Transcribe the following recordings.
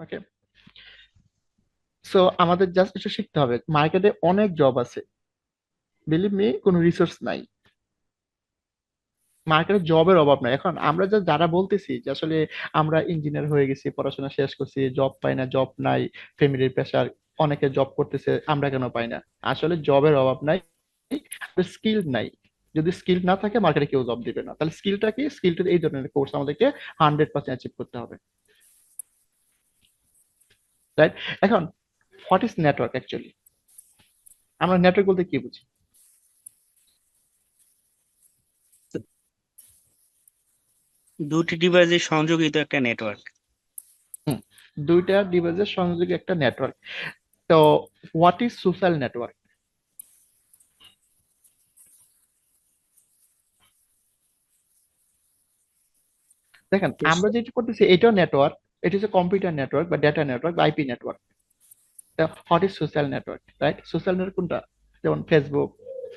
Okay so আমাদের just এটা শিখতে হবে। মার্কেটে অনেক জব আছে। বিলিভ মি কোনো রিসোর্স নাই। মার্কেটে জবের অভাব নাই। এখন আমরা যা যারা বলতেছি যে আসলে আমরা ইঞ্জিনিয়ার হয়ে গেছি, পড়াশোনা শেষ করছি জব পাই না জব নাই ফ্যামিলির প্রেশার অনেকে জব করতেছে, আমরা কেন পাই না? আসলে জবের অভাব নাই স্কিল নাই। যদি স্কিল না থাকে মার্কেটে কেউ জব দিবে না। তাহলে স্কিলটা কি? স্কিলটা এই ধরনের কোর্স আমাদেরকে হান্ড্রেড পার্সেন্ট অ্যাচিভ করতে হবে। রাইট এখন হোয়াট ইজ নেটওয়ার্ক অ্যাকচুয়ালি আমরা নেটওয়ার্ক বলতে কি বুঝি? দুটি ডিভাইসের সংযোগিত একটা নেটওয়ার্ক দুইটা ডিভাইসের সংযোগে একটা নেটওয়ার্ক তো হোয়াট ইজ সোশ্যাল নেটওয়ার্ক দেখেন আমরা যেটা করতেছি এটাও নেটওয়ার্ক এটা হচ্ছে কম্পিউটার নেটওয়ার্ক বা ডেটা নেটওয়ার্ক বা IP network what is social network right social network কোনটা যেমন Facebook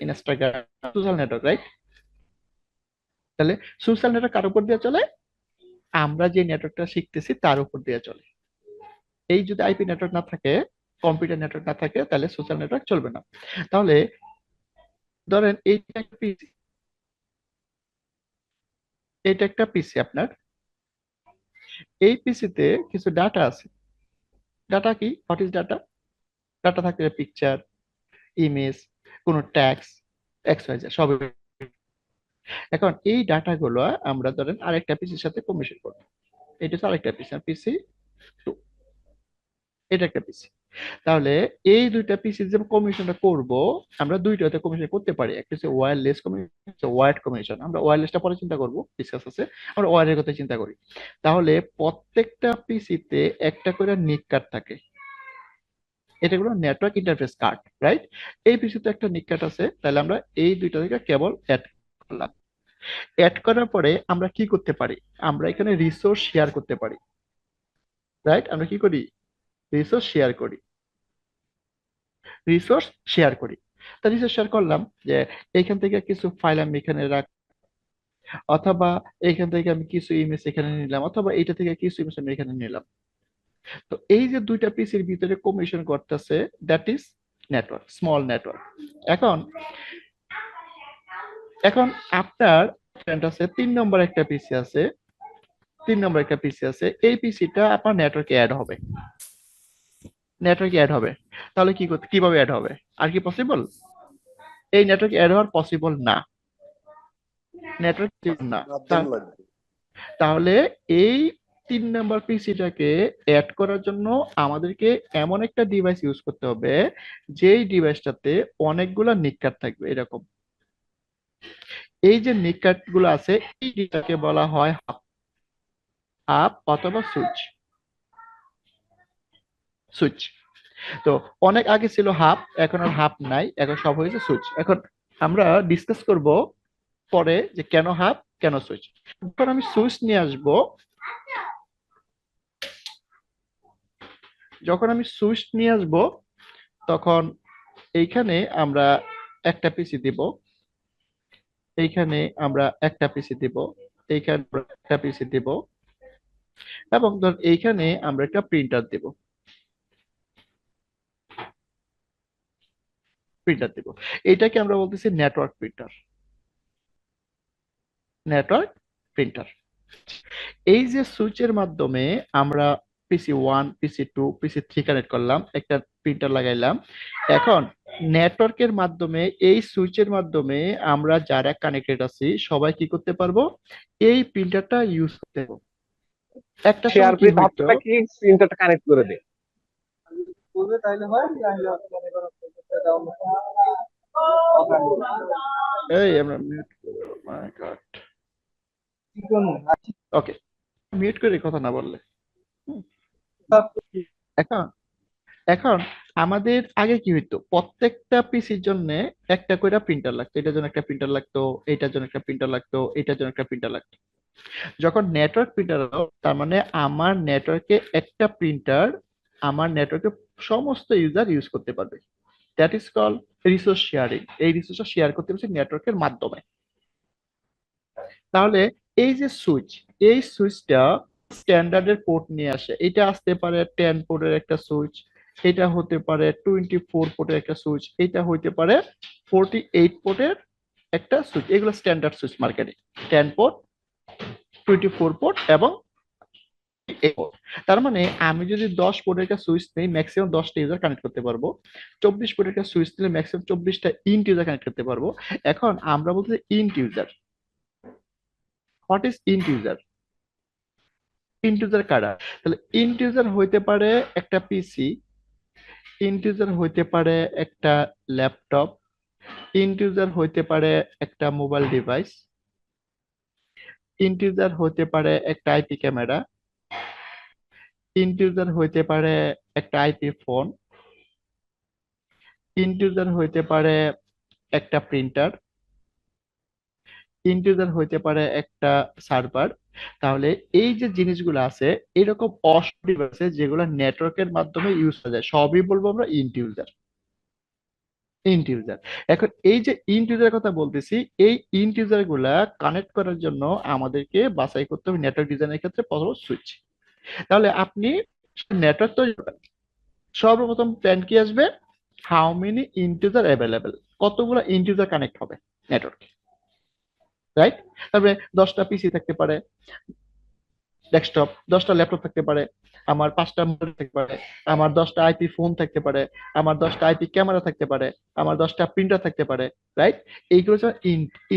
Instagram social network right তাহলে সোশ্যাল নেটওয়ার্ক কার উপর দিয়ে চলে আমরা যে নেটওয়ার্কটা শিখতেছি তার উপর দিয়ে চলে এই যদি আইপি নেটওয়ার্ক না থাকে কম্পিউটার নেটওয়ার্ক না থাকে তাহলে সোশ্যাল নেটওয়ার্ক চলবে না তাহলে ধরেন, এইটা একটা পিসি এটা একটা পিসি আপনার। এই পিসিতে কিছু ডাটা আছে। ডাটা কি? হোয়াট ইজ ডাটা ডাটা থাকতে পারে পিকচার ইমেজ কোনো ট্যাক্স এক্স সব এখন এই ডাটাগুলো আমরা ধরেন আরেকটা পিসির সাথে কমিশন করব। এটা হচ্ছে আরেকটা পিসি পিসি টু এটা একটা পিসি তাহলে এই দুইটা পিসি যে কমিশনটা করব, আমরা দুইটাতে কমিশন করতে পারি। একটা হচ্ছে ওয়্যারলেস কমিশন ওয়ার্ড কমিশন আমরা ওয়্যারলেসটা পরে চিন্তা করব ডিসকাস আছে, আমরা ওয়্যারের কথা চিন্তা করি। তাহলে প্রত্যেকটা পিসিতে একটা করে নিক কার্ড থাকে। এটা হলো নেটওয়ার্ক ইন্টারফেস কার্ড রাইট এই পিসিতে একটা নিক কার্ড আছে, তাহলে আমরা এই দুইটা থেকে কেবল অ্যাড করলাম। অ্যাড করার পরে আমরা কি করতে পারি? আমরা এখানে রিসোর্স শেয়ার করতে পারি। রাইট আমরা কি করি? রিসোর্স শেয়ার করি। রিসোর্স শেয়ার করি। তা রিসোর্স শেয়ার করলাম যে এইখান থেকে কিছু ফাইল আমি এখানে রাখ অথবা এইখান থেকে আমি কিছু ইমেজ এখানে নিলাম, অথবা এইটা থেকে কিছু ইমেজ আমি এখানে নিলাম। তো এই যে দুইটা পিসির ভিতরে কমিশন করতেছে that is network small network এখন এখন আপনার ফ্রেন্ড আছে, তিন নম্বর একটা পিসি আছে, তিন নম্বর একটা পিসি আছে, এই পিসিটা আপনার নেটওয়ার্কে অ্যাড হবে। নেটওয়ার্কে অ্যাড হবে। তাহলে কি করতে কীভাবে অ্যাড হবে? আর কি পসিবল এই নেটওয়ার্ক অ্যাড হওয়ার পসিবল না। নেটওয়ার্ক না। তাহলে এই তিন নাম্বার পিসিটাকে অ্যাড করার জন্য আমাদেরকে এমন একটা ডিভাইস ইউজ করতে হবে যেই ডিভাইসটাতে অনেকগুলা নিকাট থাকবে এরকম। এই যে নিকাটগুলো আছে এই ডিটাকে বলা হয় হাব হাব অথবা সুইচ সুইচ। তো অনেক আগে ছিল হাফ, এখন আর হাফ নাই, এখন সব হয়েছে সুইচ। এখন আমরা ডিসকাস করব পরে যে কেন হাফ, কেন সুইচ। যখন আমি সুইচ নিয়ে আসব। যখন আমি সুইচ নিয়ে আসব, তখন এইখানে আমরা একটা পিসি দিব। এইখানে আমরা একটা পিসি দিব। এইখানে একটা পিসি দিব। এবং ধর এইখানে আমরা একটা প্রিন্টার দিব। প্রিন্টার দিব। এটাকে আমরা বলতেছি নেটওয়ার্ক প্রিন্টার নেটওয়ার্ক প্রিন্টার এই যে সুইচের মাধ্যমে আমরা PC one PC two PC three connect করলাম একটা প্রিন্টার লাগাইলাম। এখন নেটওয়ার্কের মাধ্যমে এই সুইচের মাধ্যমে আমরা যারা কানেক্টেড আছি সবাই কি করতে পারব? এই প্রিন্টারটা ইউজ করতে পারব। একটা প্রিন্টারটা কানেক্ট করে দেয় এই আমরা mute my god okay mute করে কথা না বললে। এখন এখন আমাদের আগে কি হইতো? প্রত্যেকটা পিসির জন্য একটা করে প্রিন্টার লাগতো। এটার জন্য একটা প্রিন্টার লাগতো, এটার জন্য একটা প্রিন্টার লাগতো, এটার জন্য একটা প্রিন্টার লাগতো। যখন নেটওয়ার্ক প্রিন্টার হলো, তার মানে আমার নেটওয়ার্কে একটা প্রিন্টার আমার নেটওয়ার্কে সমস্ত ইউজার ইউজ করতে পারবে। That is call resource sharing এই রিসোর্সটা শেয়ার করতে পারছি নেটওয়ার্কের মাধ্যমে। তাহলে এই যে সুইচ এই সুইচটা স্ট্যান্ডার্ডের পোর্ট নিয়ে আসে। এটা আসতে পারে টেন পোর্টের একটা সুইচ এটা হতে পারে টোয়েন্টি ফোর পোর্টের একটা সুইচ এটা হতে পারে ফোরটি এইট পোর্টের একটা সুইচ এগুলো স্ট্যান্ডার্ড সুইচ মার্কেটে ten port twenty four port এবং 8 port। তার মানে আমি যদি দশ পোর্টের একটা সুইচ নেই ম্যাক্সিমাম দশটা ইউজার কানেক্ট করতে পারব। চব্বিশ পোর্টের একটা সুইচ নিলে ম্যাক্সিমাম চব্বিশটা ইন্ট ইউজার কানেক্ট করতে পারব। এখন আমরা বলতে end user what is end user end user কারা? তাহলে ইন্ট ইউজার হইতে পারে একটা পিসি ইন্ট ইউজার হইতে পারে একটা ল্যাপটপ ইন্ট ইউজার হইতে পারে একটা মোবাইল ডিভাইস ইন্ট ইউজার হইতে পারে একটা আইপি ক্যামেরা ইন্ট ইউজার হইতে পারে একটা আইপি ফোন ইন্ট ইউজার হইতে পারে একটা প্রিন্টার ইন্ট ইউজার হইতে পারে একটা সার্ভার তাহলে এই যে জিনিসগুলো আছে, এরকম অষ্ট ডিভাইসে যেগুলো নেটওয়ার্কের মাধ্যমে ইউজ করা যায়, সবই বলব আমরা ইন্ট ইউজার ইন্ট ইউজার এখন এই যে ইন্ট ইউজার কথা বলতেছি, এই ইন্ট ইউজারগুলা কানেক্ট করার জন্য আমাদেরকে বাছাই করতে হবে নেটওয়ার্ক ডিজাইনের ক্ষেত্রে প্রথম সুইচ তাহলে আপনি নেটওয়ার্ক তৈরি সর্বপ্রথম প্ল্যান কি আসবে? হাউ মেনি ইন্টিজার অ্যাভেলেবেল কতগুলো ইন্টিজার কানেক্ট হবে নেটওয়ার্কে রাইট তারপরে দশটা পিসি থাকতে পারে ডেস্কটপ দশটা ল্যাপটপ থাকতে পারে, আমার পাঁচটা মোবাইল থাকতে পারে, আমার দশটা আইপি ফোন থাকতে পারে, আমার দশটা আইপি ক্যামেরা থাকতে পারে, আমার দশটা প্রিন্টার থাকতে পারে রাইট এইগুলো হচ্ছে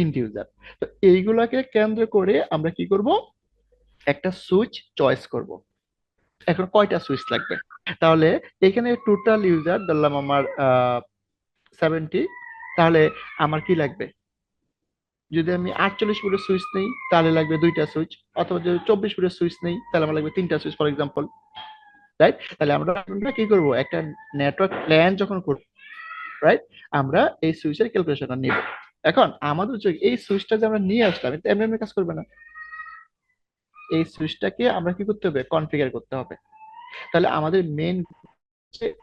ইন্ট ইউজার তো এইগুলাকে কেন্দ্র করে আমরা কি করব? একটা সুইচ চয়েস করব। এখন কয়টা সুইচ লাগবে? তাহলে এখানে টোটাল ইউজার ধরলাম আমার সেভেন্টি তাহলে আমার কি লাগবে? যদি আমি আটচল্লিশ ফুটের সুইচ নেই, তাহলে লাগবে দুইটা সুইচ অথবা যদি চব্বিশ ফুটের সুইচ নেই, তাহলে আমার লাগবে তিনটা সুইচ ফর এক্সাম্পল রাইট তাহলে আমরা কি করব? একটা নেটওয়ার্ক প্ল্যান যখন করব রাইট আমরা এই সুইচের ক্যালকুলেশনটা নিব। এখন আমাদের এই সুইচটা যে আমরা নিয়ে আসলাম এমনি এমনি কাজ করবে না। এই সুইচটাকে আমরা কি করতে হবে? কনফিগার করতে হবে। তাহলে আমাদের মেন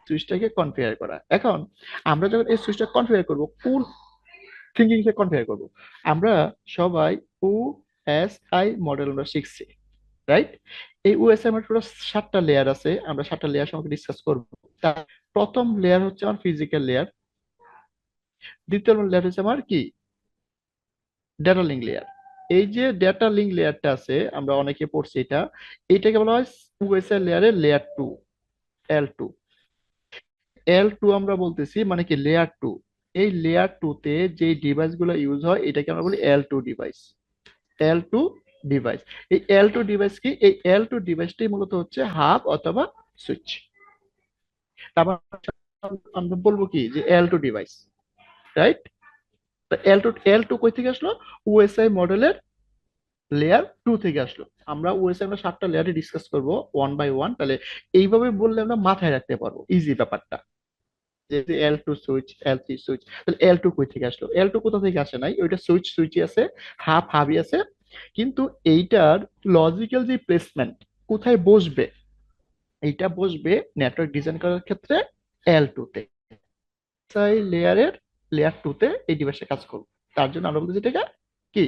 সুইচটাকে কনফিগার করা। এখন আমরা যখন এই সুইচটা কনফিগার করব, কোন থিঙ্কিং কে কনফিগার করব? আমরা সবাই ও এস আই মডেল আমরা শিখছি রাইট এই ওএসআই মডেল সাতটা লেয়ার আছে, আমরা সাতটা লেয়ার সম্পর্কে ডিসকাস করব। তার প্রথম লেয়ার হচ্ছে আমার ফিজিক্যাল লেয়ার দ্বিতীয় লেয়ার হচ্ছে আমার কি? ডেটা লেয়ার এই যে ডেটা লিঙ্ক লেয়ারটা আছে, আমরা অনেকে পড়ছি এটা এইটাকে বলা হয় ওএসআই লেয়ারের layer two L two L two আমরা বলতেছি মানে কি লেয়ার টু এই লেয়ার টু তে যে ডিভাইসগুলো ইউজ হয়, এটাকে আমরা বলি L two device L two device এই এল টু ডিভাইস কি? এই এল টু ডিভাইসটি মূলত হচ্ছে হাব অথবা সুইচ তারপর আমরা বলব কি? যে L two device right L two L two কই থেকে আসলো ওএসআই মডেলের লেয়ার টু থেকে আসলো আমরা ওএসআই আমরা সাতটা লেয়ারে ডিসকাস করব ওয়ান বাই ওয়ান তাহলে এইভাবে বললে আমরা মাথায় রাখতে পারব ইজি ব্যাপারটা যে L two switch L three switch তাহলে এল টু কই থেকে আসলো এল টু কোথা থেকে আসে নাই ওইটা সুইচ সুইচই আছে হাফ হাবি আছে কিন্তু এইটার লজিক্যাল যে প্লেসমেন্ট কোথায় বসবে এইটা বসবে নেটওয়ার্ক ডিজাইন করার ক্ষেত্রে এল টু তে লেয়ারের লেয়ার টু তে এই ডিভাইসে কাজ করবে। তার জন্য আমরা বলতেছি এটাকে কি?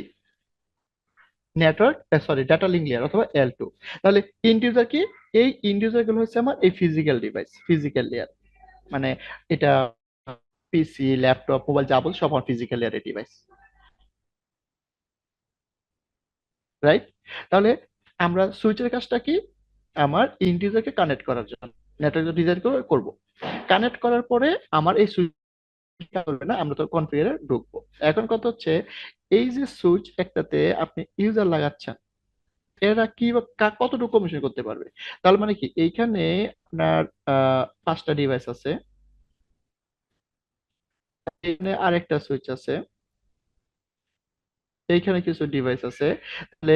Network sorry data link layer অথবা এল টু তাহলে ইন্ডিউজার কি? এই ইন্ডিউজারগুলো হচ্ছে আমার এই ফিজিক্যাল ডিভাইস ফিজিক্যাল লেয়ার মানে এটা পিসি ল্যাপটপ মোবাইল যা বল সব আমার ফিজিক্যাল লেয়ারের ডিভাইস রাইট তাহলে আমরা সুইচের কাজটা কি? আমার ইন্ডিউজারকে কানেক্ট করার জন্য। নেটওয়ার্ক ডিজাইন করব। কানেক্ট করার পরে আমার এই সুইচ করবে না, আমরা তো কনফিগারে ঢুকবো। এখন কথা হচ্ছে, এই যে সুইচ একটাতে আপনি ইউজার লাগাচ্ছেন, এরা কি কতটুকু কমিশন করতে পারবে? তার মানে কি, এইখানে আপনার পাঁচটা ডিভাইস আছে। এখানে আরেকটা সুইচ আছে। এইখানে কিছু ডিভাইস আছে। তাহলে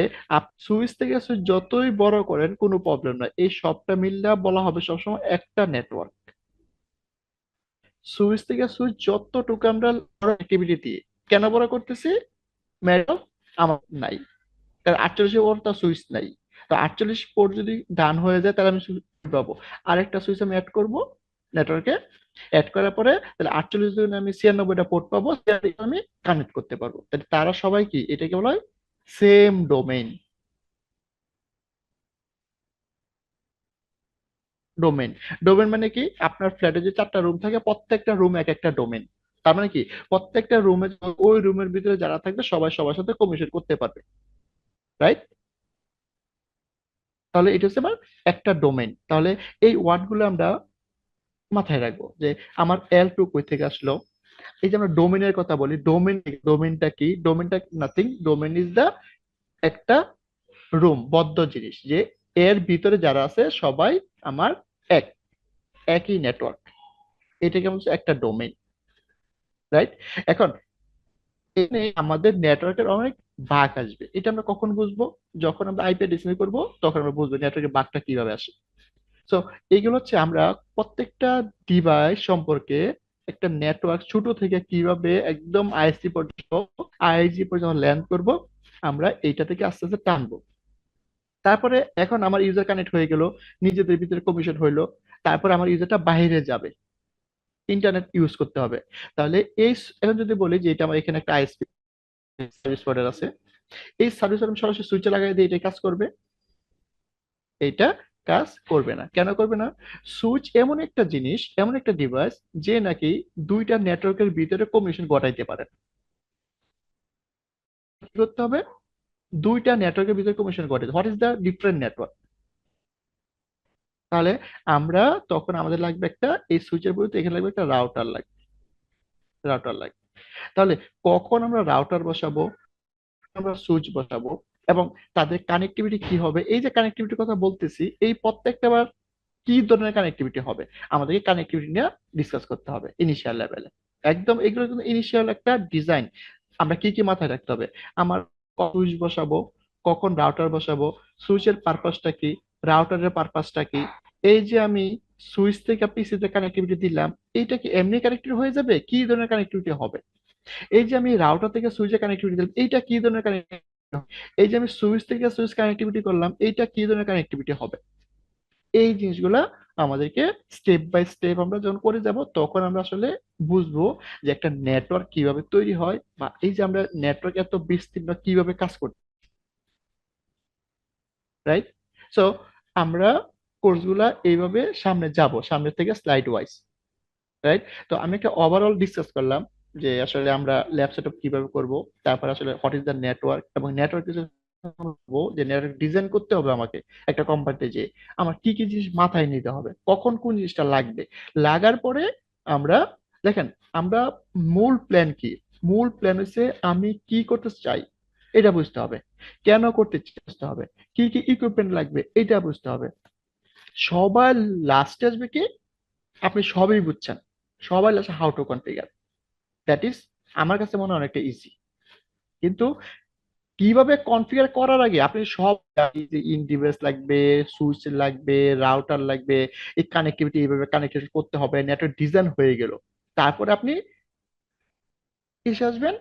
সুইচ থেকে সুইচ যতই বড় করেন, কোনো প্রবলেম নাই। এই সবটা মিললে বলা হবে সবসময় একটা নেটওয়ার্ক সুইচ থেকে সুইচ যতটুকু আমরা অ্যাক্টিভিটি দিয়ে কেন বড় করতেছি? ম্যাডাম আমার নাই। কারণ আটচল্লিশ ওর তার সুইচ নাই। তো আটচল্লিশ পোর্ট যদি ডান হয়ে যায়, তাহলে আমি পাবো। আরেকটা সুইচ আমি অ্যাড করব নেটওয়ার্কে অ্যাড করার পরে তাহলে আটচল্লিশ জন আমি ছিয়ানব্বইটা পোর্ট পাবো। আমি কানেক্ট করতে পারব। তাহলে তারা সবাই কি? এটাকে বলা হয় সেম ডোমেইন ডোমেন ডোমেন মানে কি? আপনার ফ্ল্যাটে যে চারটা রুম থাকে, প্রত্যেকটা রুম এক একটা ডোমেন তার মানে কি? প্রত্যেকটা রুমে ওই রুমের ভিতরে যারা থাকবে, সবাই সবার সাথে কমিউনিকেট করতে পারবে। রাইট তাহলে এটা হচ্ছে আমার একটা ডোমেন তাহলে এই ওয়ার্ডগুলো আমরা মাথায় রাখব যে আমার এল টু কই থেকে আসলো। এই যে আমরা ডোমেনের কথা বলি ডোমেন ডোমেনটা কি? ডোমেনটা নাথিং ডোমেন ইজ দা একটা রুম বদ্ধ জিনিস। যে এর ভিতরে যারা আছে, সবাই আমার এক, একই নেটওয়ার্ক এটাকে হচ্ছে একটা ডোমেন রাইট এখন আমাদের নেটওয়ার্কের অনেক ভাগ আসবে। এটা আমরা কখন বুঝব? যখন আমরা আইপি ডিসপ্লে করব, তখন আমরা বুঝব নেটওয়ার্কের ভাগটা কীভাবে আসে। সো এইগুলো হচ্ছে আমরা প্রত্যেকটা ডিভাইস সম্পর্কে একটা নেটওয়ার্ক ছোট থেকে কীভাবে একদম আইএসসি পর্যন্ত আইজি পর্যন্ত ল্যান্ড করব, আমরা এইটা থেকে আস্তে আস্তে টানবো। তারপরে এখন আমার ইউজার কানেক্ট হয়ে গেল, নিজেদের ভিতরে কমিশন হইল, তারপরে আমার ইউজারটা বাইরে যাবে। ইন্টারনেট ইউজ করতে হবে। তাহলে এই এখন যদি বলি যে এটা আমার এখানে একটা আইএসপি সার্ভিস প্রোভাইডার আছে, এই সার্ভিস আমি সরাসরি সুইচে লাগাই দিয়ে এটা কাজ করবে। এটা কাজ করবে না। কেন করবে না? সুইচ এমন একটা জিনিস, এমন একটা ডিভাইস যে নাকি দুইটা নেটওয়ার্কের ভিতরে কমিউনিকেশন ঘটাইতে পারে। কি করতে হবে? দুইটা নেটওয়ার্কের ভিতরে কমিউনিকেশন ঘটাইতে what is the different network তাহলে আমরা তখন আমাদের লাগবে একটা, এই সুইচের বলতে এখানে লাগবে একটা রাউটার লাগবে রাউটার লাগবে তাহলে কখন আমরা রাউটার বসাবো, আমরা সুইচ বসাবো, এবং তাদের কানেক্টিভিটি কি হবে? এই যে কানেক্টিভিটির কথা বলতেছি, এই প্রত্যেকটা বার কি ধরনের কানেক্টিভিটি হবে? আমাদেরকে কানেক্টিভিটি নিয়ে ডিসকাস করতে হবে ইনিশিয়াল লেভেলে একদম এগুলো কিন্তু ইনিশিয়াল একটা ডিজাইন আমরা কি কি মাথায় রাখতে হবে? আমার সুইচ বসাবো, কখন রাউটার বসাবো সুইচের পারপাসটা কি রাউটারের পারপাসটা কি? এই যে আমি সুইচ থেকে পিসিতে কানেক্টিভিটি দিলাম, এইটা কি এমনি কানেক্টিভ হয়ে যাবে? কি ধরনের কানেক্টিভিটি হবে? এই যে আমি রাউটার থেকে সুইচে কানেক্টিভিটি দিলাম, এইটা কি ধরনের কানেক্টিভিটি এই যে আমি সুইচ থেকে সুইচ কানেক্টিভিটি করলাম, এইটা কি ধরনের কানেক্টিভিটি হবে? এই জিনিসগুলা আমাদেরকে স্টেপ বাই স্টেপ আমরা যখন করে যাব, তখন আমরা আসলে বুঝব যে একটা নেটওয়ার্ক কীভাবে তৈরি হয় বা এই যে আমরা নেটওয়ার্ক এত বিস্তীর্ণ কীভাবে কাজ করতে রাইট সো আমরা কোর্সগুলা এইভাবে সামনে যাব সামনে থেকে স্লাইড ওয়াইজ রাইট তো আমি একটা ওভারঅল ডিসকাস করলাম যে আসলে আমরা ল্যাব কীভাবে করব, তারপর আসলে হোয়াট ইজ দ্য নেটওয়ার্ক এবং নেটওয়ার্ক যে ডিজাইন করতে হবে আমাকে একটা কোম্পানিতে যে আমার কি কি জিনিস মাথায় নিতে হবে, কখন কোন জিনিসটা লাগবে। লাগার পরে আমরা, দেখেন, আমরা মূল প্ল্যান কি? মূল প্ল্যান হচ্ছে আমি কি করতে চাই, এটা বুঝতে হবে। কেন করতে বুঝতে হবে। কি কি ইকুইপমেন্ট লাগবে, এটা বুঝতে হবে। সবার লাস্টে আসবে কি? আপনি সবই বুঝছেন। সবাই লাস্টে how to configure that is আমার কাছে মনে হয় অনেকটা ইজি কিন্তু কীভাবে কনফিগার করার আগে? আপনি সব ইন ডিভাইস লাগবে সুইচ লাগবে রাউটার লাগবে, এই কানেক্টিভিটি এইভাবে কানেক্টেড করতে হবে নেটওয়ার্ক ডিজাইন হয়ে গেল। তারপরে আপনি এসে আসবেন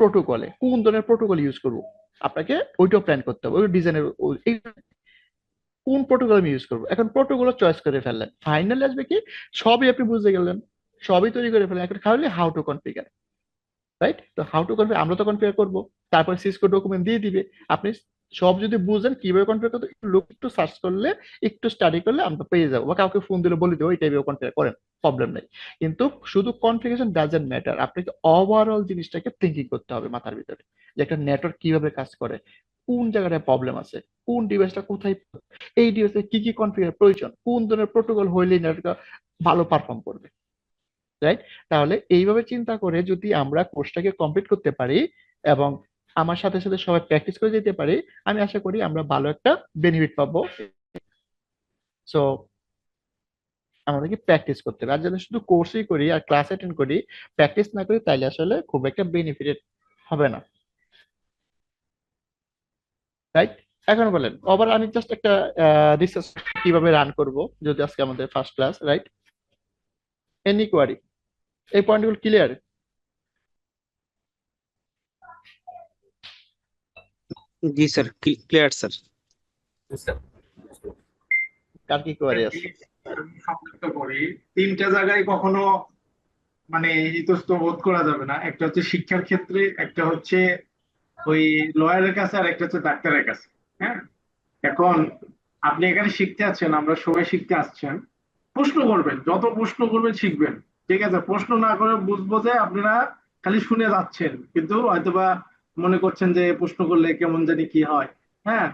প্রোটোকলে কোন ধরনের প্রোটোকল ইউজ করব? আপনাকে ওইটাও প্ল্যান করতে হবে, ওই ডিজাইনের কোন প্রোটোকল আমি ইউজ করব? এখন প্রোটোকল চয়েস করে ফেললেন। ফাইনালি আসবে কি? সবই আপনি বুঝতে গেলেন, সবই তৈরি করে ফেললেন। এখন খালি হাউ টু কনফিগার রাইট তো হাউ টু কনফিগার আমরা তো কনফিগার করব। তারপর সিসকো ডকুমেন্ট দিয়ে দিবে। আপনি সব যদি বুঝেন কীভাবে কনফিগার করতে লোক একটু সার্চ করলে, একটু স্টাডি করলে আমরা পেয়ে যাব। বা কাউকে ফোন দিলে বলে দেবো এই টাইপের কনফিগার করেন প্রবলেম নেই। কিন্তু শুধু কনফিগারেশন ডাজেন্ট ম্যাটার আপনাকে ওভারঅল জিনিসটাকে থিঙ্কিং করতে হবে মাথার ভিতরে। যে একটা নেটওয়ার্ক কীভাবে কাজ করে, কোন জায়গাটায় প্রবলেম আছে, কোন ডিভাইসটা কোথায়, এই ডিভাইসে কি কি কনফিগার প্রয়োজন, কোন ধরনের প্রোটোকল হইলে নেটওয়ার্কটা ভালো পারফর্ম করবে। রাইট তাহলে এইভাবে চিন্তা করে যদি আমরা কোর্সটাকে কমপ্লিট করতে পারি এবং আমার সাথে সাথে সবাই প্র্যাকটিস করে যেতে পারি, আমি আশা করি আমরা ভালো একটা বেনিফিট পাবো। সো আমাদেরকে প্র্যাকটিস করতে হবে। আর যদি শুধু কোর্সই করি আর ক্লাস অ্যাটেন্ড করি প্র্যাকটিস না করি তাহলে আসলে খুব একটা বেনিফিটেড হবে না। রাইট এখন বলেন ওভার আমি জাস্ট একটা রিসার্চ কীভাবে রান করব যদি আজকে আমাদের first class right any query এই পয়েন্টগুলো clear ji sir clear sir কার কি কোয়ারি আছে? সংক্ষিপ্ত করি। তিনটা জায়গায় কখনো মানে ইতস্ত বোধ করা যাবে না। একটা হচ্ছে শিক্ষার ক্ষেত্রে একটা হচ্ছে ওই লয়ারের কাছে আর একটা হচ্ছে ডাক্তারের কাছে হ্যাঁ? এখন আপনি এখানে শিখতে আছেন আমরা সবাই শিখতে আসছেন। প্রশ্ন করবেন যত প্রশ্ন করবেন শিখবেন। ঠিক আছে, প্রশ্ন না করে বুঝব যে আপনারা খালি শুনে যাচ্ছেন, কিন্তু হয়তোবা মনে করছেন যে প্রশ্ন করলে কেমন জানি কি হয়। হ্যাঁ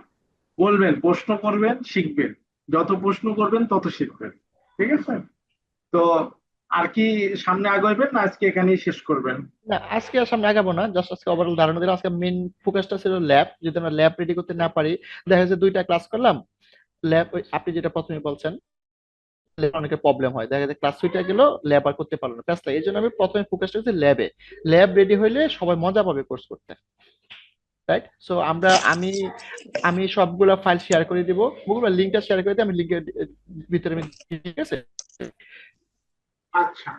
বলবেন, প্রশ্ন করবেন, শিখবেন। যত প্রশ্ন করবেন, তত শিখবেন। ঠিক আছে? তো আর কি সামনে আগাইবেন না আজকে এখানেই শেষ করবেন? না, আজকে আর সামনে আগাবো না জাস্ট আজকে ওভারঅল ধারণা দিলাম। আজকে মেন ফোকাসটা ছিল ল্যাব যদি আমরা ল্যাব রেডি করতে না পারি, দেখা যাচ্ছে দুইটা ক্লাস করলাম। ল্যাব আপনি যেটা প্রথমে বলছেন অনেকের প্রবলেম হয়। দেখা যায় ক্লাস সুইটা গেল ল্যাব আর করতে পারল না। প্যাস এই জন্য আমি প্রথমে ফোকাসটা হচ্ছে ল্যাবে ল্যাব রেডি হইলে সবাই মজা পাবে কোর্স করতে। রাইট সো আমরা আমি আমি সবগুলা ফাইল শেয়ার করে দিব। গুগল লিঙ্কটা শেয়ার করে দিই আমি লিঙ্কের ভিতরে ঠিক আছে? আচ্ছা।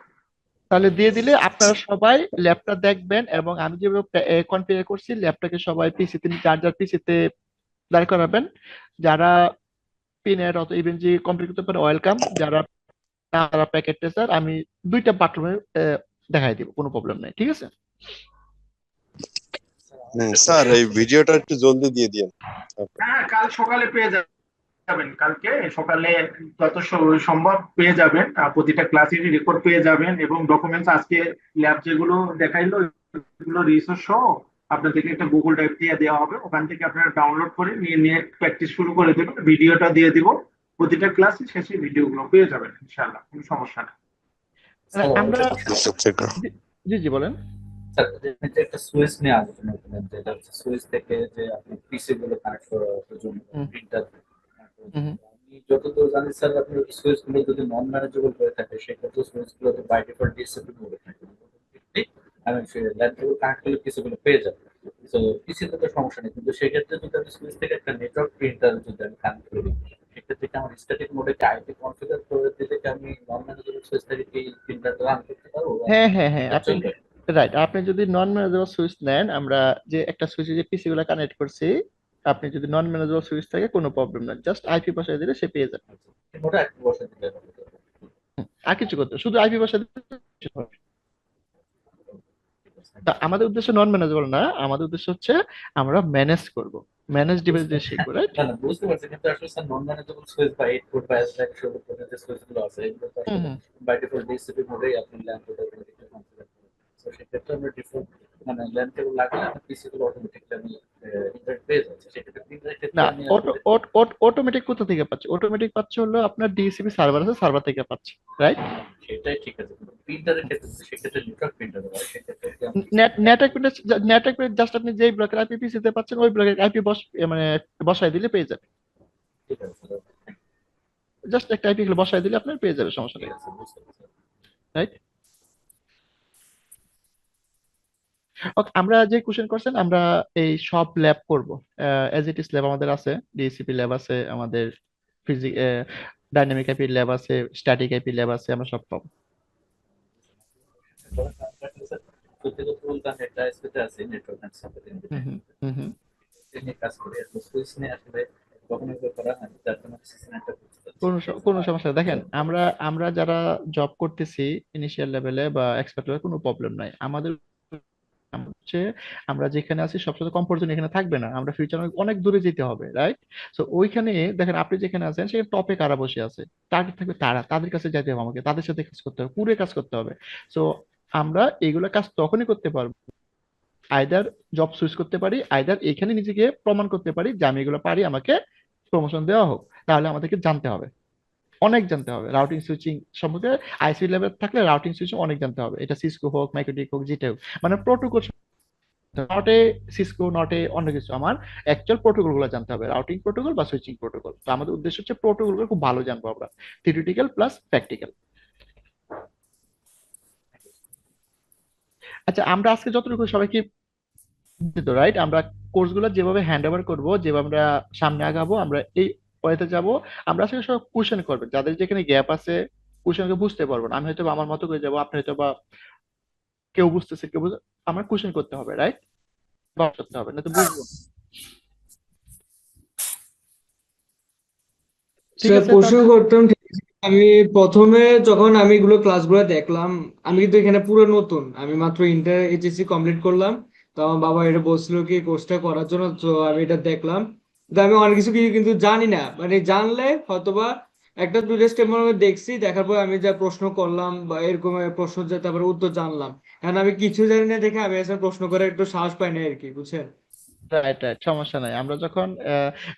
তাহলে দিয়ে দিলে আপনারা সবাই ল্যাবটা দেখবেন এবং আমি যেভাবে কনফিগার করছি ল্যাবটাকে সবাই পিসিতে চার্জার পিসিতে দাঁড় করাবেন যারা পিনের অত ইভেন যে কমপ্লিট করতে পারে ওয়েলকাম যারা তারা প্যাকেট টেস্টার আমি দুইটা বাথরুমে দেখাই দিব কোনো প্রবলেম নেই ঠিক আছে? স্যার এই ভিডিওটা একটু জলদি দিয়ে দিন হ্যাঁ কাল সকালে পেয়ে যাবেন কালকে সকালে যত সম্ভব পেয়ে যাবেন প্রতিটা ক্লাসেরই রেকর্ড পেয়ে যাবেন এবং ডকুমেন্টস আজকে ল্যাব যেগুলো দেখাইলো এগুলো রিসোর্স সহ আপনাদেরকে একটা গুগল ড্রাইভ দিয়ে দেওয়া হবে। ওখান থেকে আপনারা ডাউনলোড করে নিয়ে নিয়ে প্র্যাকটিস শুরু করে দেবেন। ভিডিওটা দিয়ে দিব। প্রতিটা ক্লাসে শেষে ভিডিওগুলো পেয়ে যাবেন ইনশাআল্লাহ। কোনো সমস্যা নেই। আমরা জি জি বলেন। যে একটা সুইচ নিয়ে আলোচনা করলেন যেটা হচ্ছে সুইচ থেকে যে আপনি পিসি গুলো কানেক্ট করার জন্য। প্রিন্টার আমি যতদূর জানি স্যার আপনার সুইচগুলো যদি নন ম্যানেজেবল হয়ে থাকে সেক্ষেত্রে সুইচগুলো বাই ডিফল্ট ডিসেবল হয়ে থাকে। আমি কানেক্ট করলে পেয়ে যাবে। তো পিসিতে তো সমস্যা নেই কিন্তু সেক্ষেত্রে যদি আমি সুইচ থেকে একটা নেটওয়ার্ক প্রিন্টার যদি আমি কানেক্ট করে সেক্ষেত্রে কি আমার স্ট্যাটিক মোডে কি আইপি কনফিগার করে দিলে কি আমি নন ম্যানেজেবল সুইচ থেকে কি প্রিন্টারটা রান করতে পারব? হ্যাঁ হ্যাঁ হ্যাঁ আপনি রাইট আপনি যদি নন ম্যানেজেবল সুইচ নেন আমরা যে একটা সুইচে যে পিসি গুলো কানেক্ট করছি আপনি যদি নন ম্যানেজেবল সুইচ থাকে কোনো প্রবলেম না জাস্ট আইপি বসাই দিলে সে পেয়ে যাবে। দিলে আর কিছু করতে শুধু আইপি বসাই দিলে। তা আমাদের উদ্দেশ্য নন ম্যানেজেবল না আমাদের উদ্দেশ্য হচ্ছে আমরা ম্যানেজ করব। ম্যানেজ ডিভাইস দিয়ে শেয়ার করে না না বুঝতে পারছি কিন্তু আসলে স্যার নন ম্যানেজেবল সুইচ বা এইট পোর্ট বা এস শো সব যে সুইচগুলো আছে এগুলো তো বাই ডিফল্ট ডিসিপি মোডেই আপনি ল্যাম্প করতে পারেন সো সেটা তো সেক্ষেত্রে আমরা ডিফল্ট মানে কেবল লাগালে পিসি গুলো অটোমেটিক্যালি প্রিন্টারের ক্ষেত্রে না অটোমেটিক কোথা থেকে পাচ্ছে? অটোমেটিক পাচ্ছে হলো আপনার ডিসিপি সার্ভার আছে সার্ভার থেকে পাচ্ছে রাইট সেটাই ঠিক আছে কিন্তু প্রিন্টারের ক্ষেত্রে সেক্ষেত্রে নেটওয়ার্ক প্রিন্টার সেক্ষেত্রে নেটওয়ার্ক নেটওয়ার্ক জাস্ট আপনি যেই ব্লকের আইপি পিসিতে পাচ্ছেন ওই ব্লকের আইপি বস মানে বসাই দিলে পেয়ে যাবে ঠিক আছে জাস্ট একটা আইপি বসাই দিলে আপনার পেয়ে যাবে সমস্যা নেই। রাইট ওকে আমরা যে কোশ্চেন করছেন আমরা এই সব ল্যাব করব। এজ ইট ইস ল্যাব আমাদের আছে ডিএসিপি ল্যাব আছে আমাদের ফিজিক ডাইনামিক আইপি ল্যাব আছে স্ট্যাটিক আইপি ল্যাব আছে আমরা সব পাবো। কোনো সমস্যা দেখেন আমরা আমরা যারা জব করতেছি ইনিশিয়াল লেভেলে বা এক্সপার্ট লেভেলে কোনো প্রবলেম নাই। আমাদের হচ্ছে আমরা যেখানে আছি সবসময় কমফোর্ট জোন এখানে থাকবে না। আমরা ফিউচার অনেক দূরে যেতে হবে রাইট সো ওইখানে দেখেন, আপনি যেখানে আছেন, সেখানে টপে কারা বসে আছে? টার্গেট থাকবে তারা। তাদের কাছে যেতে হবে আমাকে। তাদের সাথে কাজ করতে হবে। পুরো কাজ করতে হবে। সো আমরা এগুলো কাজ তখনই করতে পারব। আইদার জব সুইচ করতে পারি আইদার এখানে নিজেকে প্রমাণ করতে পারি যে আমি এগুলো পারি, আমাকে প্রমোশন দেওয়া হোক। তাহলে আমাদেরকে জানতে হবে। অনেক জানতে হবে। রাউটিং সুইচিং সম্পর্কে আইসি লেভেল থাকলে রাউটিং সুইচিং অনেক জানতে হবে। এটা সিসকো হোক মাইক্রোটিক হোক যেটা হোক। মানে protocol not a Cisco not a অন্য কিছু। আমার অ্যাকচুয়াল প্রোটোকলগুলো জানতে হবে। রাউটিং প্রোটোকল বা সুইচিং প্রোটোকল তো আমাদের উদ্দেশ্য হচ্ছে প্রোটোকলগুলো খুব ভালো জানব আমরা। থিওরিটিক্যাল প্লাস প্র্যাকটিক্যাল আচ্ছা আমরা আজকে যতটুকু সবাইকে রাইট আমরা কোর্সগুলো যেভাবে হ্যান্ড ওভার করব যেভাবে আমরা সামনে আগাবো আমরা এই ওয়েতে যাব আমরা আসলে সব কোশ্চেন করবেন। যাদের যেখানে গ্যাপ আছে কোশ্চেনকে বুঝতে পারব না। আমি হয়তো আমার মতো করে যাব আপনি হয়তো বা কেউ বুঝতেছে কেউ বুঝ আমার কোশ্চেন করতে হবে রাইট করতে হবে না তো বুঝব। না। ঠিক স্যার আছে প্রশ্ন তাহলে- করতাম ঠিক আমি প্রথমে যখন আমি এগুলো ক্লাসগুলো দেখলাম আমি কিন্তু এখানে পুরো নতুন। আমি মাত্র ইন্টার এইচএসসি কমপ্লিট করলাম। তো আমার বাবা এটা বলছিল কি কোর্সটা করার জন্য তো আমি এটা দেখলাম। আমি অনেক কিছু কিন্তু জানি না। মানে জানলে হয়তোবা একটা দুটো স্টেপ আমি দেখছি, দেখার পর আমি যা প্রশ্ন করলাম বা এরকম প্রশ্ন যে তারপরে উত্তর জানলাম। কারণ আমি কিছু জানি না দেখে আমি এসে প্রশ্ন করে একটু সাহস পাই না আর কি, বুঝছেন? সমস্যা নাই। আমরা যখন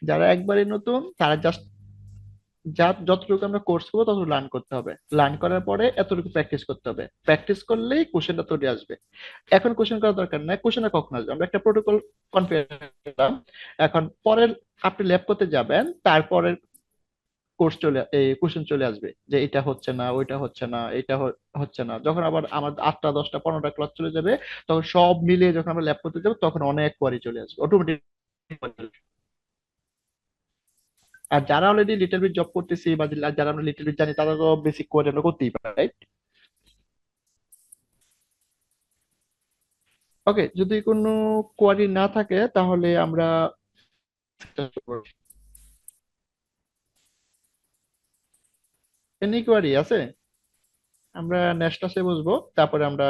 যারা একবারই নতুন, তারা জাস্ট যা যতটুকু আমরা কোর্স করব, ততটুকু লার্ন করতে হবে। লার্ন করার পরে এতটুকু প্র্যাকটিস করতে হবে। প্র্যাকটিস করলেই কোশ্চেনটা তৈরি আসবে। এখন কোশ্চেন করার দরকার নাই কোশ্চেনটা কখন আসবে? আমরা একটা প্রোটোকল কনফিগার এখন পরের, আপনি ল্যাব করতে যাবেন, তারপরের কোর্স চলে, এই কোশ্চেন চলে আসবে। যে এটা হচ্ছে না, ওইটা হচ্ছে না, এটা হচ্ছে না। যখন আবার আমার আটটা, দশটা, পনেরোটা ক্লাস চলে যাবে, তখন সব মিলিয়ে যখন আমরা ল্যাব করতে যাব, তখন অনেক কোয়ারি চলে আসবে। অটোমেটিক আর যারা অলরেডি লিটল বিট জব করতেছি বা যারা আমরা লিটল বিট জানি তারা তো বেসিক কোয়ারি আমরা করতেই পারি রাইট ওকে যদি কোনো কোয়ারি না থাকে, তাহলে আমরা এনি কোয়ারি আছে? আমরা নেক্সট ক্লাসে বসবো, তারপরে আমরা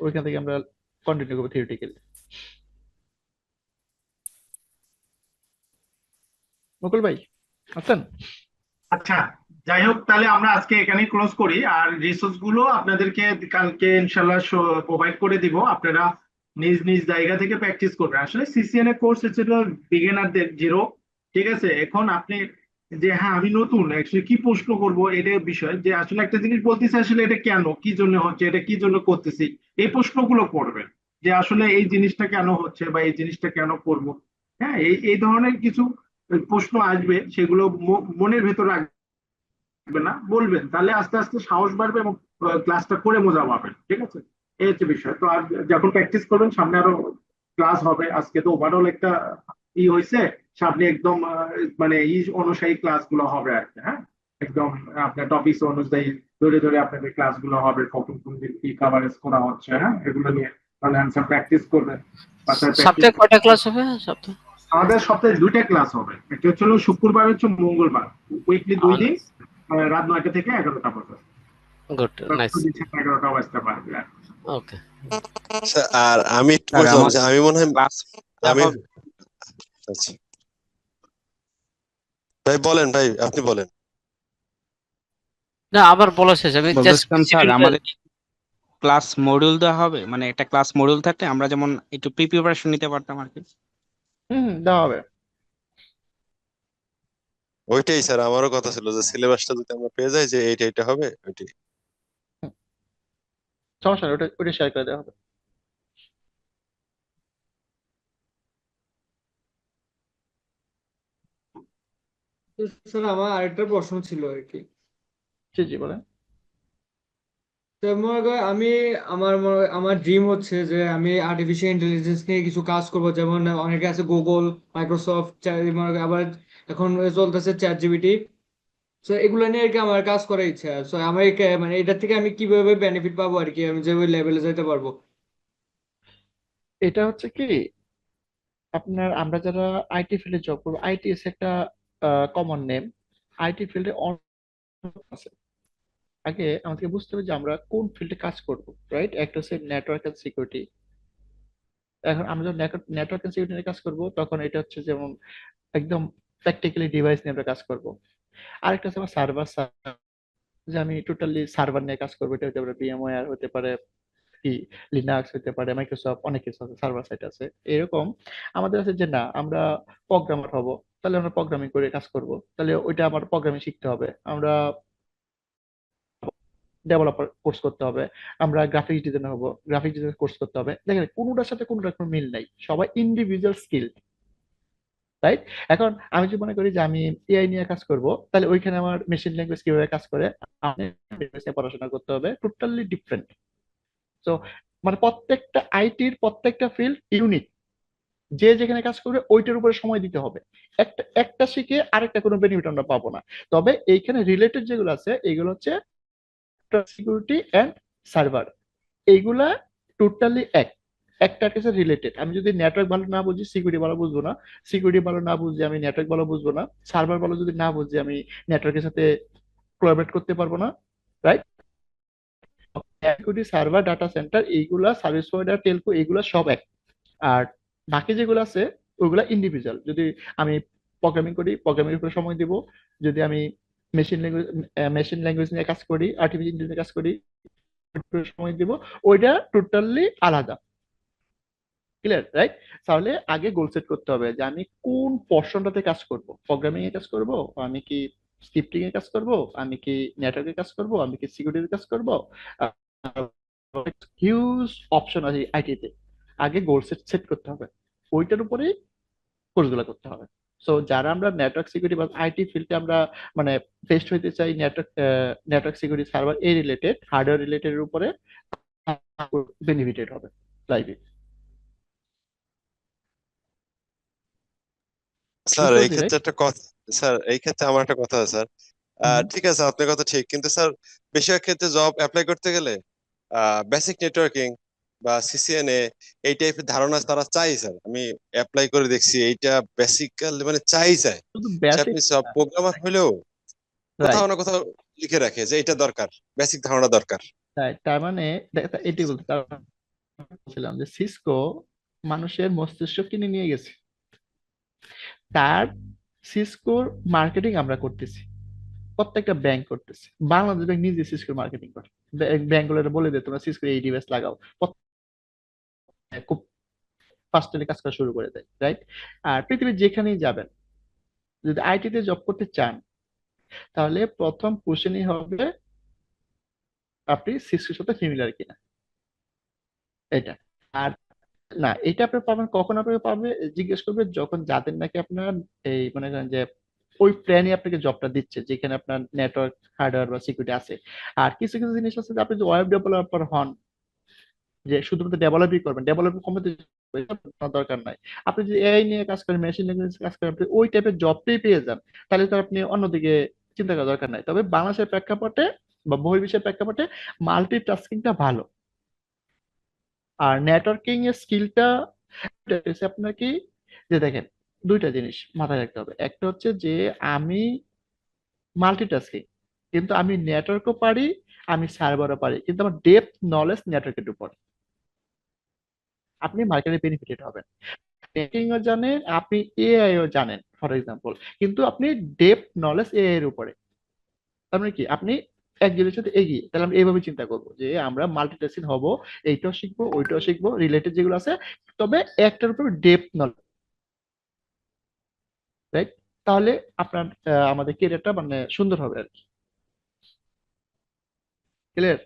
ওইখান থেকে আমরা কন্টিনিউ করব থিওরিটিক্যালি মুকুল ভাই আছেন আচ্ছা যাই হোক, তাহলে আমরা আজকে এখানেই ক্লোজ করি। আর রিসোর্সগুলো আপনাদেরকে কালকে ইনশাল্লাহ প্রোভাইড করে দিব। আপনারা নিজ নিজ জায়গা থেকে প্র্যাকটিস করবেন। আসলে সিসিএন এর কোর্স হচ্ছে বিগিনারদের জিরো ঠিক আছে? এখন আপনি যে হ্যাঁ আমি নতুন কি প্রশ্ন করব এটা বিষয় যে, আসলে একটা জিনিস বলতেছি, আসলে এটা কেন, কি জন্য হচ্ছে, এটা কি জন্য করতেছি, এই প্রশ্নগুলো করবেন। যে, আসলে এই জিনিসটা কেন হচ্ছে বা এই জিনিসটা কেন করব? হ্যাঁ এই এই ধরনের কিছু প্রশ্ন আসবে, সেগুলো মনের ভেতর রাখবে না, বলবেন। তাহলে আস্তে আস্তে সাহস বাড়বে এবং ক্লাসটা করে মজা পাবেন, ঠিক আছে? এই হচ্ছে বিষয়। তো আর যখন প্র্যাকটিস করবেন, সামনে আরও ক্লাস হবে। আজকে তো ওভারঅল একটা ই হয়েছে সামনে একদম মানে ই অনুযায়ী ক্লাসগুলো হবে আর কি হ্যাঁ? একদম আপনার টপিক অনুযায়ী ধরে ধরে আপনাদের ক্লাসগুলো হবে, কখন কোন দিন কি কাভারেজ করা হচ্ছে হ্যাঁ? এগুলো নিয়ে তাহলে অ্যান্সার প্র্যাকটিস করবেন। সপ্তাহে কয়টা ক্লাস হবে? সপ্তাহে? আমাদের সপ্তাহে দুইটা ক্লাস হবে। একটা হচ্ছে শুক্রবার হচ্ছে মঙ্গলবার। উইকলি দুই দিন রাত নয়টা থেকে এগারোটা পর্যন্ত। গুড নাইস এগারোটা বাজতে পারবে ওকে আর আমি একটু স্যার, বলছিলাম আমার- যে আমি মনে হয় ক্লাস আমি আচ্ছা। ভাই বলেন ভাই আপনি বলেন। না আবার বলা শেষ আমি স্যার আমাদের ক্লাস মডিউল দেওয়া হবে মানে একটা ক্লাস মডিউল থাকলে আমরা যেমন একটু প্রি প্রিপারেশন নিতে পারতাম আর কি। হুম দেওয়া হবে। ওইটাই স্যার আমারও কথা ছিল যে সিলেবাসটা যদি আমরা পেয়ে যাই যে এইটা এটা হবে ওইটাই। সমস্যা নেই ওটা ওটা শেয়ার করে দেওয়া হবে। স্যার আমার আরেকটা প্রশ্ন ছিল আর কি। জি জি বলেন। তো মনে করেন আমি আমার আমার ড্রিম হচ্ছে যে আমি আর্টিফিশিয়াল ইন্টেলিজেন্স নিয়ে কিছু কাজ করব। যেমন অনেকে আছে গুগল মাইক্রোসফট মনে করেন আবার এখন চলতেছে চ্যাট জিপিটি তো এগুলো নিয়ে আর কি আমার কাজ করার ইচ্ছা। সো আমার মানে এটা থেকে আমি কীভাবে বেনিফিট পাবো আর কি? আমি যে ওই লেভেলে যেতে পারব। এটা হচ্ছে কি, আপনার আমরা যারা আইটি ফিল্ডে জব করব আইটি একটা কমন নেম আইটি ফিল্ডে আছে। আগে আমাদেরকে বুঝতে হবে যে আমরা কোন ফিল্ডে কাজ করব রাইট একটা হচ্ছে নেটওয়ার্ক এন্ড সিকিউরিটি এখন আমরা যখন নেটওয়ার্ক এন্ড সিকিউরিটি নিয়ে কাজ করব, তখন এটা হচ্ছে যেমন একদম প্র্যাকটিক্যালি ডিভাইস নিয়ে আমরা কাজ করব। আরেকটা হচ্ছে আমার সার্ভার যে আমি টোটালি সার্ভার নিয়ে কাজ করব, এটা হতে পারে ভিএমওয়্যার হতে পারে কি লিনাক্স হতে পারে মাইক্রোসফট অনেক কিছু আছে সার্ভার সাইট আছে। এরকম আমাদের আছে যে না, আমরা প্রোগ্রামার হব, তাহলে আমরা প্রোগ্রামিং করে কাজ করব। তাহলে ওইটা আমার প্রোগ্রামিং শিখতে হবে। আমরা ডেভেলপার কোর্স করতে হবে, আমরা গ্রাফিক ডিজাইনার হব গ্রাফিক ডিজাইন কোর্স করতে হবে। দেখেন, কোনোটার সাথে কোনো মিল নাই, সবাই ইন্ডিভিজুয়াল স্কিল রাইট এখন আমি যদি মনে করি যে আমি এআই নিয়ে কাজ করব, তাহলে ওইখানে আমার মেশিন ল্যাঙ্গুয়েজ কীভাবে কাজ করে পড়াশোনা করতে হবে টোটালি ডিফারেন্ট তো মানে প্রত্যেকটা আইটির প্রত্যেকটা ফিল্ড ইউনিক যে যেখানে কাজ করবে, ওইটার উপরে সময় দিতে হবে। একটা একটা শিখে আরেকটা কোনো বেনিফিট আমরা পাবো না। তবে এইখানে রিলেটেড যেগুলো আছে এইগুলো হচ্ছে সিকিউরিটি অ্যান্ড সার্ভার এইগুলা টোটালি এক। একটার কাছে রিলেটেড আমি যদি নেটওয়ার্ক ভালো না বুঝি সিকিউরিটি ভালো বুঝব না। সিকিউরিটি ভালো না বুঝি আমি নেটওয়ার্ক ভালো বুঝব না। সার্ভার ভালো যদি না বুঝি আমি নেটওয়ার্কের সাথে কোলাবরেট করতে পারব না right security server data center এইগুলা সার্ভিস প্রোভাইডার টেলকো এইগুলা সব এক। আর বাকি যেগুলো আছে ওইগুলা ইন্ডিভিজুয়াল যদি আমি প্রোগ্রামিং করি প্রোগ্রামিং উপরে সময় দিব। যদি আমি মেশিন ল্যাঙ্গুয়েজ মেশিন ল্যাঙ্গুয়েজ নিয়ে কাজ করি আর্টিফিশিয়াল ইন্টেলিজেন্স কাজ করি সময় দিব, ওইটা টোটালি আলাদা। ক্লিয়ার রাইট তাহলে আগে গোল সেট করতে হবে যে আমি কোন পোর্শনটাতে কাজ করব? প্রোগ্রামিং এ কাজ করব? আমি কি স্ক্রিপ্টিং এ কাজ করব? আমি কি নেটওয়ার্কে কাজ করব? আমি কি সিকিউরিটিতে কাজ করব? হিউজ অপশন আছে আইটিতে আগে গোল সেট সেট করতে হবে। ওইটার উপরেই কোর্সগুলো করতে হবে। সো যারা আমরা নেটওয়ার্ক সিকিউরিটি বা আইটি ফিল্ডে আমরা মানে টেস্ট হইতে চাই নেটওয়ার্ক নেটওয়ার্ক সিকিউরিটি সার্ভার এই রিলেটেড হার্ডওয়্যার রিলেটেড এর উপরে বেনিফিটেড হবে লাইভে স্যার এই ক্ষেত্রে একটা কথা স্যার এই ক্ষেত্রে আমার একটা কথা আছে স্যার ঠিক আছে আপনার কথা ঠিক কিন্তু স্যার বেশিরভাগ ক্ষেত্রে জব অ্যাপ্লাই করতে গেলে বেসিক নেটওয়ার্কিং বা সিসিএনএ এই টাইপের ধারণা তারা চাই স্যার আমি অ্যাপ্লাই করে দেখছি এইটা বেসিক্যালি মানে চাই চাই আপনি সব প্রোগ্রামার হলেও কোথাও না কোথাও লিখে রাখে যে এটা দরকার বেসিক ধারণা দরকার। তার মানে এটি বলছিলাম যে সিসকো মানুষের মস্তিষ্ক কিনে নিয়ে গেছে। তার সিসকোর মার্কেটিং আমরা করতেছি। প্রত্যেকটা ব্যাংক করতেছে। বাংলাদেশ ব্যাংক নিজে সিসকোর মার্কেটিং করে। ব্যাংকগুলো বলে দেয় তোমরা সিসকো এই ডিভাইস লাগাও। খুব ফাস্টলি কাজ করা শুরু করে দেয় রাইট আর পৃথিবীর যেখানেই যাবেন, যদি আইটিতে জব করতে চান, তাহলে প্রথম কোশ্চেনই হবে, আপনি সিসকোর সাথে ফ্যামিলিয়ার কিনা? এটা। আর না, এটা আপনি পাবেন, কখন আপনি পাবে, জিজ্ঞেস করবে যখন যাদের নাকি আপনার এই মনে করেন যে ওই প্ল্যানে আপনাকে জবটা দিচ্ছে, যেখানে আপনার নেটওয়ার্ক হার্ডওয়্যার বা সিকিউরিটি আছে। আর কিছু কিছু জিনিস আছে যে আপনি যে ওয়েব ডেভেলপার হন যে শুধুমাত্র ডেভেলপই করবেন ডেভেলপমেন্ট কমতে দরকার নাই। আপনি যদি এআই নিয়ে কাজ করেন মেশিন ল্যাঙ্গুয়েজ কাজ করেন, আপনি ওই টাইপের জবটাই পেয়ে যান, তাহলে তো আপনি অন্যদিকে চিন্তা করার দরকার নাই। তবে বাংলাদেশের প্রেক্ষাপটে বা বহির্বিশ্বের প্রেক্ষাপটে মাল্টি টাস্কিংটা ভালো। আর নেটওয়ার্কিং এর স্কিলটা আপনার কি? যে দেখেন, দুইটা জিনিস মাথায় রাখতে হবে। একটা হচ্ছে যে আমি মাল্টিটাস্কিং কিন্তু আমি নেটওয়ার্কও পারি, আমি সার্ভারও পারি, কিন্তু আমার ডেপথ নলেজ নেটওয়ার্কের উপর। আপনি মার্কেটে বেনিফিটেড হবেন। ও জানেন, আপনি এআই ও জানেন ফর এক্সাম্পল কিন্তু আপনি ডেপ নলেজ এআই এর উপরে। তার মানে কি? আপনি এক জিনিসের সাথে এগিয়ে, তাহলে আমরা এইভাবে চিন্তা করব যে আমরা মাল্টিটাস্কিং হব, এইটাও শিখব, ওইটাও শিখব রিলেটেড যেগুলো আছে, তবে একটার উপর ডেপ নলেজ রাইট তাহলে আপনার আমাদের কেরিয়ারটা মানে সুন্দর হবে আর কি। ক্লিয়ার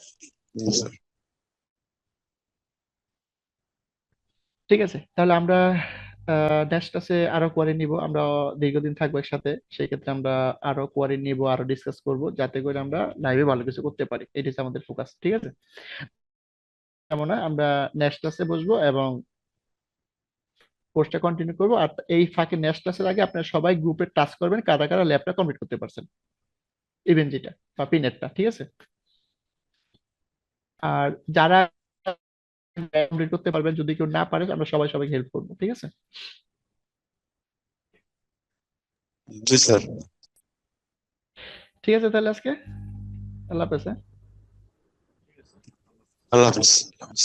জি স্যার ঠিক আছে, তাহলে আমরা নেক্সট আরও কোয়ারি নিব, আমরা দীর্ঘদিন থাকব একসাথে, সেই ক্ষেত্রে আমরা আরও কোয়ারি নিব, আরও ডিসকাস করব, যাতে করে আমরা লাইভে ভালো কিছু করতে পারি এটি আমাদের ফোকাস ঠিক আছে? কেমন আমরা নেক্সট ক্লাসে বসবো এবং কোর্সটা কন্টিনিউ করব, আর এই ফাঁকে নেক্সট ক্লাসের আগে আপনারা সবাই গ্রুপে টাচ করবেন, কারা কারা ল্যাবটা কমপ্লিট করতে পারছেন ইভেন্ট যেটা, বা পিনেটটা ঠিক আছে? আর যারা কমপ্লিট করতে পারবেন যদি কেউ না পারে আমরা সবাই সবাই হেল্প করব ঠিক আছে? জি স্যার। ঠিক আছে তাহলে আজকে? আল্লাহ হাফেজ হ্যাঁ? আল্লাহ হাফেজ আল্লাহ হাফিজ।